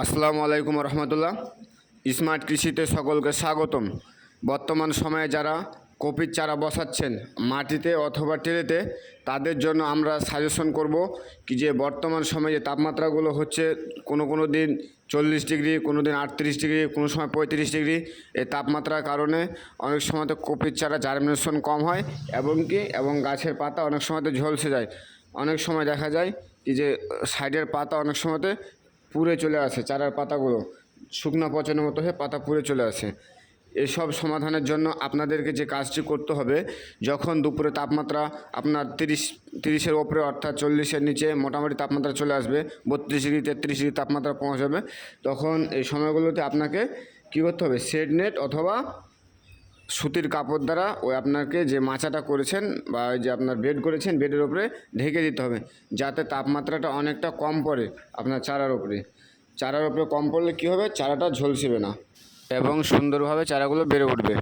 আসসালামু আলাইকুম রহমতুল্লাহ। স্মার্ট কৃষিতে সকলকে স্বাগতম। বর্তমান সময়ে যারা কপির চারা বসাচ্ছেন, মাটিতে অথবা টেরেতে তাদের জন্য আমরা সাজেশন করব কি যে বর্তমান সময়ে যে তাপমাত্রাগুলো হচ্ছে কোনো কোনো দিন চল্লিশ ডিগ্রি, কোনো দিন আটত্রিশ ডিগ্রি, কোনো সময় পঁয়ত্রিশ ডিগ্রি এই তাপমাত্রার কারণে অনেক সময় তো কপির চারা জার্মিনেশন কম হয় এবং কি, এবং গাছের পাতা অনেক সময় তো ঝলসে যায়। অনেক সময় দেখা যায় কি যে সাইডের পাতা অনেক সময়তে পুড়ে চলে আসে, চারার পাতাগুলো। শুকনো পচনের মতো হয়ে পাতা পুড়ে চলে আসে। এসব সমাধানের জন্য আপনাদেরকে যে কাজটি করতে হবে, যখন দুপুরে তাপমাত্রা আপনার তিরিশ, তিরিশের ওপরে অর্থাৎ চল্লিশের নিচে মোটামুটি তাপমাত্রা চলে আসবে, বত্রিশ ডিগ্রি, তেত্রিশ ডিগ্রি তাপমাত্রা পৌঁছাবে, তখন এই সময়গুলোতে আপনাকে কী করতে হবে, শেড নেট অথবা সুতির কাপড় দ্বারা ওই আপনাকে যে মাচাটা করেছেন বা যে আপনার বেড করেছেন বেডের ওপরে ঢেকে দিতে হবে, যাতে তাপমাত্রাটা অনেকটা কম পড়ে আপনার চারার ওপরে চারার ওপরে কম পড়লে কী হবে? চারাটা ঝলসিবে না এবং সুন্দরভাবে চারাগুলো বেড়ে উঠবে।